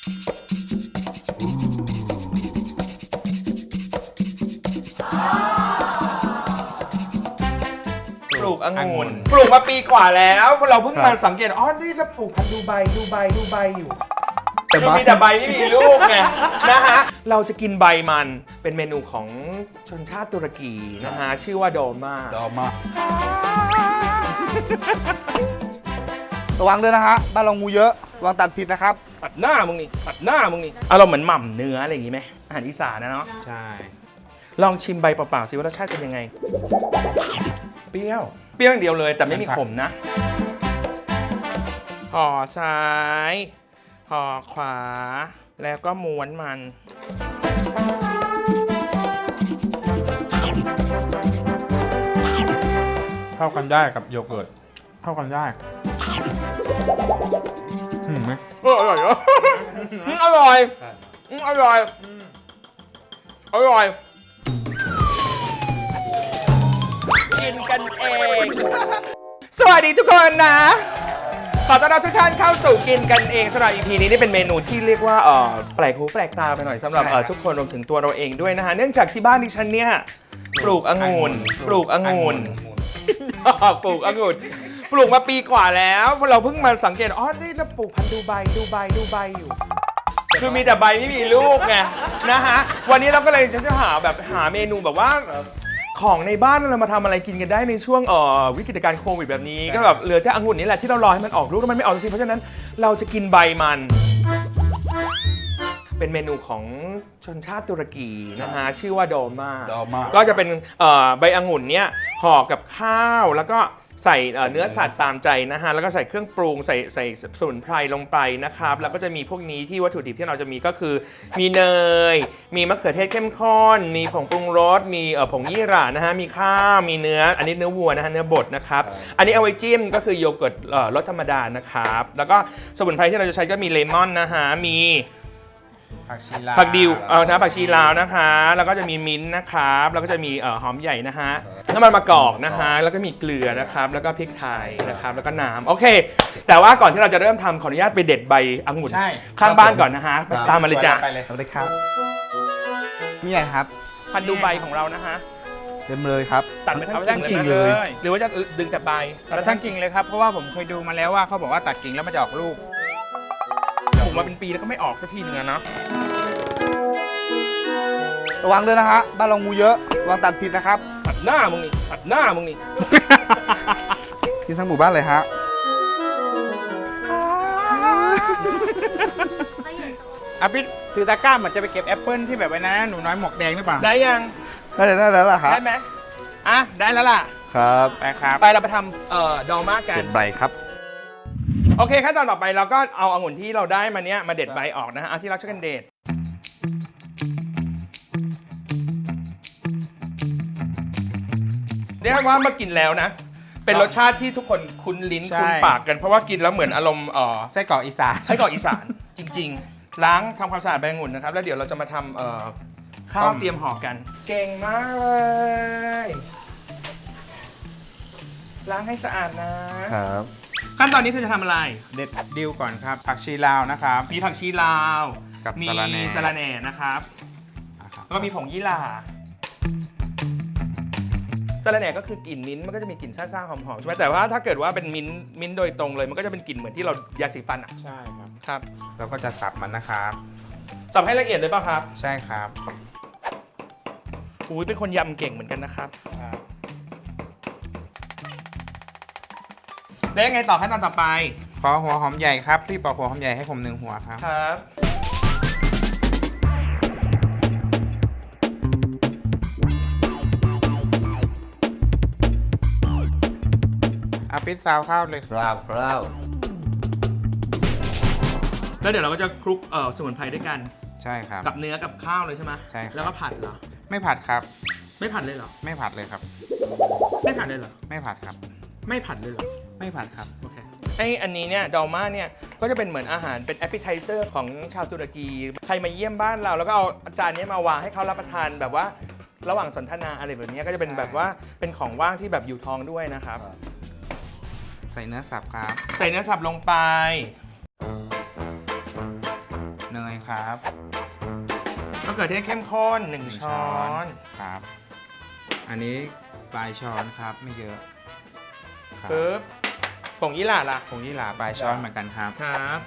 ปลูกองุ่นปลูกมาปีกว่าแล้ว เราเพิ่งมาสังเกต อ๋อ นี่เราปลูกพันธุ์ดูไบดูไบดูไบอยู่แต่คือบ้ามีแต่ใบไม่มีลูกไงนะฮะ เราจะกินใบมันเป็นเมนูของชนชาติตุรกีนะฮะ ชื่อว่าโดมาดอมมาระวังด้วยนะฮะ บ้านเรางูเยอะ ระวังตัดผิดนะครับ ตัดหน้ามึงนี่ตัดหน้ามึงนี่อารมณ์เหมือนหม่ำเนื้ออะไรอย่างงี้ไหมอาหารอีสานนะเนาะใช่ ลองชิมใบเปล่าๆสิว่ารสชาติเป็นยังไง เปรี้ยว เปรี้ยวอย่างเดียวเลย แต่ไม่มีขมนะห่อซ้ายห่อขวา แล้วก็ม้วนมัน เข้ากันได้กับโยเกิร์ต เข้ากันได้ อืมไหมเอออร่อยเหรออืมอร่อยอืมอร่อยอร่อย กินกันเอง สวัสดีทุกคนนะ ขอต้อนรับทุกท่านเข้าสู่กินกันเองสำหรับ EP นี้นี่เป็นเมนูที่เรียกว่าเออแปลกหูแปลกตาไปหน่อยสำหรับใช่เอ่อทุกคนรวมถึงตัวเราเองด้วยนะฮะ เนื่องจากที่บ้านดิฉันเนี่ยปลูกองุ่นปลูกองุ่น ปลูกองุ่น ปลูกมาปีกว่าแล้วเราเพิ่งมาสังเกตอ๋อนี่เราปลูกพันธุ์ดูไบดูไบดูไบอยู่ คือมีแต่ใบไม่มีลูกไงนะฮะวันนี้เราก็เลยจะหาแบบหาเมนูแบบว่าเอ่อของในบ้านเรามาทำอะไรกินกันได้ในช่วงเอ่อวิกฤตการณ์โควิดแบบนี้ ก็แบบเหลือแต่องุ่นนี่แหละที่เรารอให้มันออกลูกแล้วมันไม่ออกจริงๆเพราะฉะนั้นเราจะกินใบมัน เป็นเมนูของชนชาติตุรกีนะฮะชื่อว่าโดมา ดอมาก็จะเป็นเอ่อใบองุ่นเนี่ยห่อกับข้าวแล้วก็ ใส่เอ่อเนื้อสัตว์ตามใจนะฮะแล้วก็ใส่เครื่องปรุงใส่ใส่สมุนไพรลงไปนะครับ แล้วก็จะมีพวกนี้ที่วัตถุดิบที่เราจะมีก็คือ มีเนย มีมะเขือเทศเข้มข้น มีผงปรุงรสมีเอ่อผงยี่หร่านะฮะมีข้าวมีเนื้ออันนี้เนื้อวัวนะฮะเนื้อบดนะครับอันนี้เอาไว้จิ้มก็คือโยเกิร์ตเอ่อรสธรรมดานะครับแล้วก็สมุนไพรที่เราจะใช้ก็มีเลมอนนะฮะมี ผักชีลาวผักดิวเออนะผักชีลาวนะคะ แล้วก็จะมีมิ้นท์นะครับแล้วก็จะมีเอ่อหอมใหญ่นะฮะน้ำมันมะกอกนะฮะแล้วก็มีเกลือนะครับ แล้วก็พริกไทยนะครับแล้วก็น้ำโอเค แต่ว่าก่อนที่เราจะเริ่มทำขออนุญาตไปเด็ดใบองุ่นใช่ข้างบ้านก่อนนะฮะครับ ตามมาเลยจ้ะไปเลยเอาเลยครับนี่ไงครับพันธุ์ดูใบของเรานะฮะเต็มเลยครับตัดเป็นทั้งเอาทั้งกิ่งกิ่งเลยเลไหมยหรือว่าจะดึงแต่ใบ แล้วทั้งกิ่งเลยครับ เพราะว่าผมเคยดูมาแล้วว่าเขาบอกว่าตัดกิ่งแล้วมันจะออกลูกปลู กมาเป็นปีแล้วก็ไม่ออกสักทีนึงอะเนาะระวังด้วยนะฮะบ้านเรางูเยอะระวังตัดผิดนะครับ ตัดหน้ามึงนี่ตัดหน้ามึงนี่ กินทั้งหมู่บ้านเลยฮะ อาพิษถือตะกร้าเหมือนจะไปเก็บแอปเปิลที่แบบไว้นะหนูน้อยหมวกแดงหรือเปล่าได้ยัง ได้ได้แล้วล่ะครับได้ไหมอะ ได้แล้วล่ะ ครับ ไปครับ ไปเราไปทำเอ่อดอลมากัเป็นนใบครับ โอเคขั้นตอนต่อไปเราก็เอาองุ่นที่เราได้มาเนี้ยมาเด็ดใบออกนะฮะเอาที่เราช่วยกันเด็ดเรียกว่ามากินแล้วนะ เป็นรสชาติที่ทุกคนคุ้นลิ้นใช่ คุ้นปากกันเพราะว่ากินแล้วเหมือนอารมณ์เอ่อไส้กรอกอีสาน ไส้กรอกอีสาน จริง ๆ ล้างทำความสะอาดใบองุ่นนะครับ แล้วเดี๋ยวเราจะมาทำเอ่อข้าวต้ม เตรียมห่อกัน เก่งมากเลย ล้างให้สะอาดนะ ครับ ขั้นตอนนี้เธอจะทำอะไร เด็ดดิวก่อนครับผักชีลาวนะครับ มีผักชีลาว กับมีสะระแหน่ สะระแหน่นะครับอะครับ แล้วก็มีผงยี่หร่าสะระแหน่ก็คือกลิ่นมิ้นท์มันก็จะมีกลิ่นซ่าๆหอมๆใช่ไหมแต่ว่าถ้าเกิดว่าเป็นมิ้นท์มิ้นท์โดยตรงเลย มันก็จะเป็นกลิ่นเหมือนที่เรายาสีฟันอะ ใช่ครับ ครับเราก็จะสับมันนะครับ สับให้ละเอียดเลยป่ะครับ ใช่ครับ อุ้ยเป็นคนยำเก่งเหมือนกันนะครับ แล้วยังไงต่อขั้นตอนต่อไปขอหัวหอมใหญ่ครับพี่ปอกหัวหอมใหญ่ให้ผมหนึ่งหัวครับ ครับอาพิษซาวข้าวเลยคราวคราวแล้วเดี๋ยวเราก็จะคลุกเอ่อสมุนไพรด้วยกัน ใช่ครับ กับเนื้อกับข้าวเลยใช่ไหมใช่ครับ แล้วก็ผัดเหรอ ไม่ผัดครับ ไม่ผัดเลยเหรอ ไม่ผัดเลยครับ ไม่ผัดเลยเหรอ ไม่ผัดครับ ไม่ผัดเลยเหรอ ไม่ผัดครับ โอเค ไออันนี้เนี่ยดอลมาเนี่ยก็จะเป็นเหมือนอาหารเป็นแอปเปิลไทเซอร์ของชาวตุรกี ใครมาเยี่ยมบ้านเรา แล้วก็เอาจานนี้มาวางให้เขารับประทานแบบว่าระหว่างสนทนาอะไรแบบนี้ก็จะเป็นใช่แบบว่าเป็นของว่างที่แบบอยู่ท้องด้วยนะครับ ใส่เนื้อสับครับ ใส่เนื้อสับลงไป เนครับมะเขือเทศเข้มข้นหนึ่งช้อนครับ อันนี้ปลายช้อนครับไม่เยอะครับปึ๊บ ผงยี่หร่าล่ะผงยี่หร่าปลายช้อนเหมือนกันครับ ครับ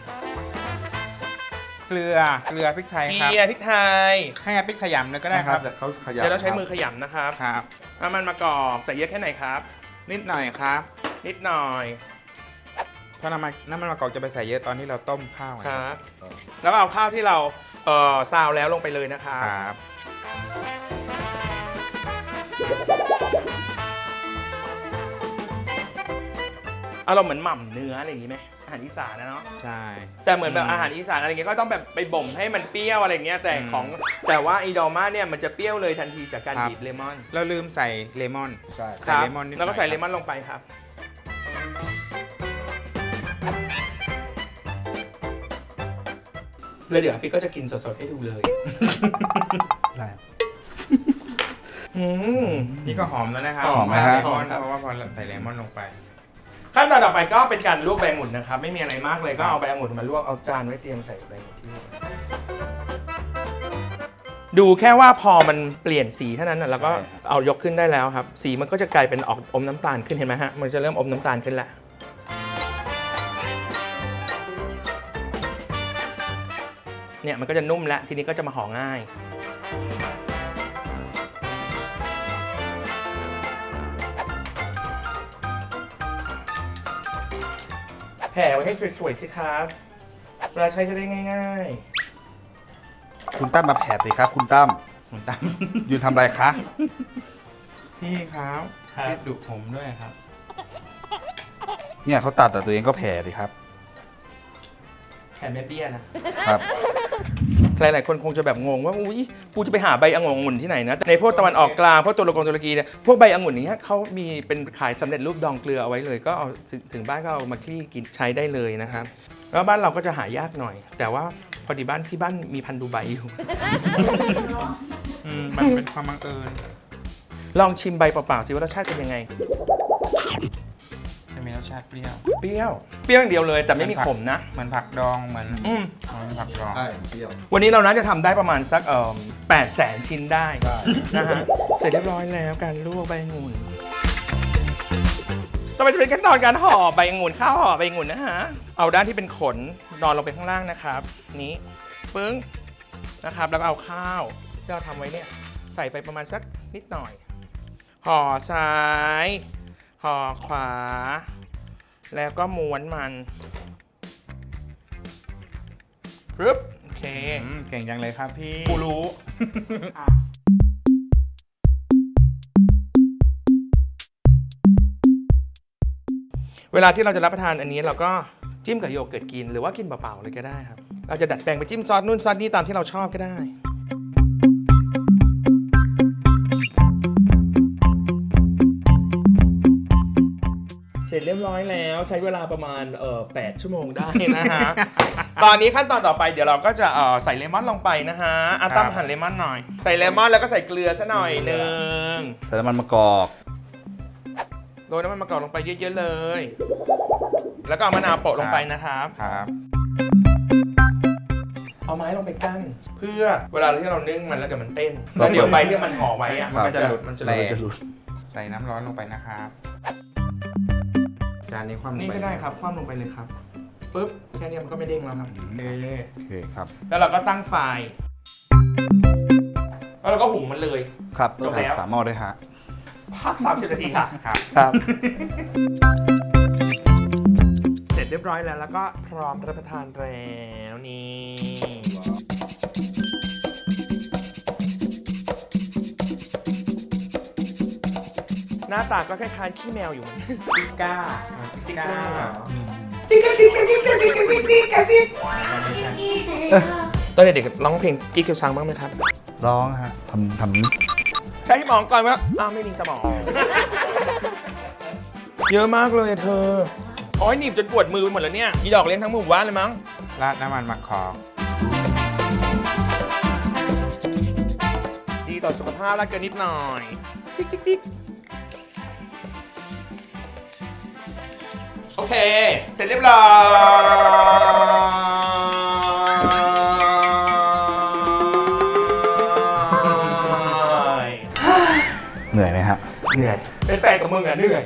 เกลือเกลือพริกไทยเกีครับยร์พริกไทยให้พริกขยำเลยก็ได้นะคครัรับบแต่เขาขยับเดี๋ยวเราใช้คบมือขยำนะครับครับน้ำมันมะกอกใส่เยอะแค่ไหนครับ นิดหน่อยครับ นิดหน่อยเพราะน้ำมันน้ำมันมะกอกจะไปใส่เยอะตอนที่เราต้มข้าวไงครับแล้วก็เอาข้าวที่เราเอ่อซาวแล้วลงไปเลยนะครับ ครับอารมณ์เหมือนหม่ำเนื้ออะไรอย่างงี้ไหมอาหารอีสานนะเนาะใช่ แต่เหมือนแบบอืมอาหารอีสานอะไรเงี้ยก็ต้องแบบไปบ่มให้มันเปรี้ยวอะไรเงี้ยแต่อืมของแต่ว่าอีดอม่าเนี่ยมันจะเปรี้ยวเลยทันทีจากการครับ บีบเลมอนเราลืมใส่เลมอน ใช่ใส่เลมอนนิดหน่อย แล้วก็ใส่ครับเลมอนลงไปครับ แล้วเดี๋ยวพี่ก็จะกินสดๆให้ดูเลยได้ อืม นี่ก็หอมแล้วนะครับหอมไหมฮะ เลมอนหอมครับเพราะว่าพอใส่เลมอนลงไป ขั้นตอนต่อไปก็เป็นการลวกใบองุ่นนะครับ ไม่มีอะไรมากเลยก็เอาใบองุ่นมาลวกเอาจานไว้เตรียมใส่ใบองุ่นที่ลวกดูแค่ว่าพอมันเปลี่ยนสีเท่านั้นนะแล้วก็เอายกขึ้นได้แล้วครับ สีมันก็จะกลายเป็นออกอมน้ำตาลขึ้นเห็นไหมฮะมันจะเริ่มอมน้ำตาลขึ้นแล้วเนี่ยมันก็จะนุ่มแล้วทีนี้ก็จะมาห่อง่าย แผ่ไว้ให้สวยๆสิครับเวลาใช้จะได้ง่ายคุณตั้มมาแผดสิครับ คุณตั้มผมตามอยู่ทำอะไรคะพี่ครับครับ พี่ดุผมด้วยครับ เนี่ยเขาตัดแต่ตัวเองก็แผลสิครับๆแผ่แม่เบี้ยนะ ครับใคร หลายคนคงจะแบบงงว่าอุ้ยกูจะไปหาใบองุ่นที่ไหนนะในพวกตะวันออกกลางพวกตุรกงตุรกีเนี่ยพวกใบองุ่นอย่างเงี้ยเขามีเป็นขายสำเร็จรูปดองเกลือเอาไว้เลย ก็เอาถึงถึงบ้านก็เอามาคลี่กินใช้ได้เลยนะครับแล้วบ้านเราก็จะหายากหน่อย แต่ว่าพอดีบ้านที่บ้านมีพันธุ์ดูไบอยู่อืมมันเป็นความบังเอิญลองชิมใบเปล่าๆสิว่ารสชาติเป็นยังไงจะมีรส ชาติเปรี้ยว เปรี้ยว เปรี้ยวอย่างเดียวเลย แต่ไม่มีขมนะ เหมือนผักดองเหมือนอืมเหมือนผักดอง ใช่เปรี้ยว วันนี้เราน่าจะทำได้ประมาณสักเอ่อแปดแสนชิ้นได้ได้ นะฮะ เสร็จเรียบร้อยแล้วการลวกใบองุ่นต่อไปจะเป็นขั้นตอนการห่อใบองุ่นข้าวห่อใบองุ่นนะฮะ เอาด้านที่เป็นขนนอนลงไปข้างล่างนะครับ นี้ปึ้งนะครับ แล้วก็เอาข้าวที่เราทำไว้เนี่ยใส่ไปประมาณสักนิดหน่อย ห่อซ้าย ห่อขวา แล้วก็ม้วนมันปึ๊บโอเค อืมเก่งจังเลยครับพี่กูรู้ เวลาที่เราจะรับประทานอันนี้เราก็จิ้มกับโยเกิร์ตกิน หรือว่ากินเปล่าๆเลยก็ได้ครับ เราจะดัดแปลงไปจิ้มซอสนู่นซอสนี่ตามที่เราชอบก็ได้ เสร็จเรียบร้อยแล้ว ใช้เวลาประมาณเอ่อ8ชั่วโมงได้นะฮะ ตอนนี้ขั้นตอนต่อไปเดี๋ยวเราก็จะเอ่อใส่เลมอนลงไปนะฮะอาตั้มหั่นเลมอนหน่อย ใส่เลมอนแล้วก็ใส่เกลือซะหน่อยหนึ่งใส่น้ำมันมะกอกโรยน้ำมันมะกอกลงไปเยอะๆเลย แล้วก็เอามะนาวโปะลงไปนะครับ ครับเอาไม้ลงไปกั้นเพื่อเวลาที่เรานึ่งมันแล้วเดี๋ยวมันเต้นแล้วเดี๋ยวใบที่มันห่อไว้อะครับมันจะหลุดมันจะหแหลุละดจะหลุด ใส่น้ำร้อนลงไปนะครับ จานนี้ความลงนี่ไปก็ได้ครับคว่ำลงไปเลยครับปึ๊บแค่นี้มันก็ไม่เด้งแล้วครับเอโอเคครับแล้วเราก็ตั้งไฟแล้วเราก็หุงมันเลย ครับจบแล้ว ฝาหม้อด้วยฮะพัก 30 นาทีค่ะ ครับ ครับ เสร็จเรียบร้อยแล้ว แล้วก็พร้อมรับประทานแล้วนี่หน้าตาก็คล้ายๆขี้แมวอยู่เหมือนกันซิก้า ซิก้าซิก้าซิกาซิกาซิกาซิกาซิกซิกาซิกตอนเด็กๆร้องเพลงกิ๊กเกียวซังบ้างไหมครับ ร้องฮะทำทำนี้ใช้สมองก่อนว่าอ้าวไม่มีสมอง เยอะมากเลยเธอโอ้ยหนีบจนปวดมือไปหมดแล้วเนี่ยมีดอกเลี้ยงทั้งหมู่บ้านเลยมั้ง ราดน้ำมันมะกอกดีต่อสุขภาพและเกินนิดหน่อย ติ๊กติ๊กติ๊ก เค เสร็จเรียบร้อยเหนื่อยไหมฮะ เหนื่อย เป็นแฟนกับมึงอะเหนื่อย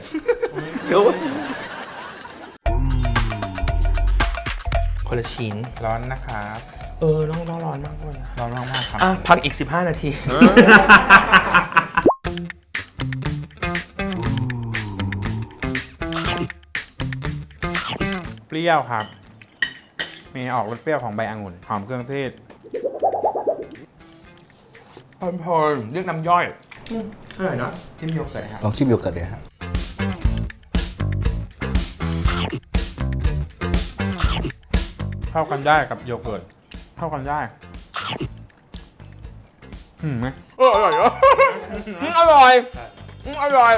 เดี๋ยวคนละชิ้นร้อนนะครับเออร้อนร้อนมากเลยร้อนมากมากครับ อะ พักอีก 15 นาที รี้ยวครับ มีออกรสเปรี้ยวของใบองุ่นหอมเครื่องเทศพอพอเรียกน้ำย่อยอร่อยนะจิ้มโยเกิร์ตครับลองชิมโยเกิร์ตเลยฮะเข้ากันได้กับโยเกิร์ตเข้ากันได้อืมไหมเอออร่อยเนอะอืมอร่อยอืมอร่อย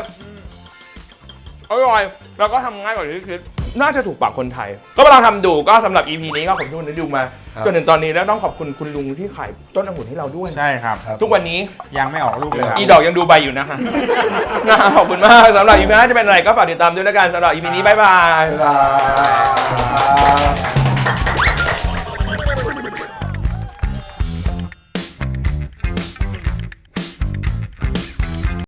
อร่อย แล้วก็ทำง่ายกว่าที่คิด น่าจะถูกปากคนไทย ก็มาลองทำดูก็สำหรับ EP นี้ก็ขอบคุณที่ดูมา ครับ จนถึงตอนนี้แล้วต้องขอบคุณคุณลุงที่ขายต้นองุ่นให้เราด้วย ใช่ครับครับ ทุกวันนี้ยังไม่ออกลูกเลยครับ อีดอกยังดูใบอยู่นะฮะ นะขอบคุณมากสำหรับ EP หน้าจะเป็นอะไรก็ฝากติดตามด้วยแล้วกันสำหรับ EP นี้บ๊ายบายบ๊ายบาย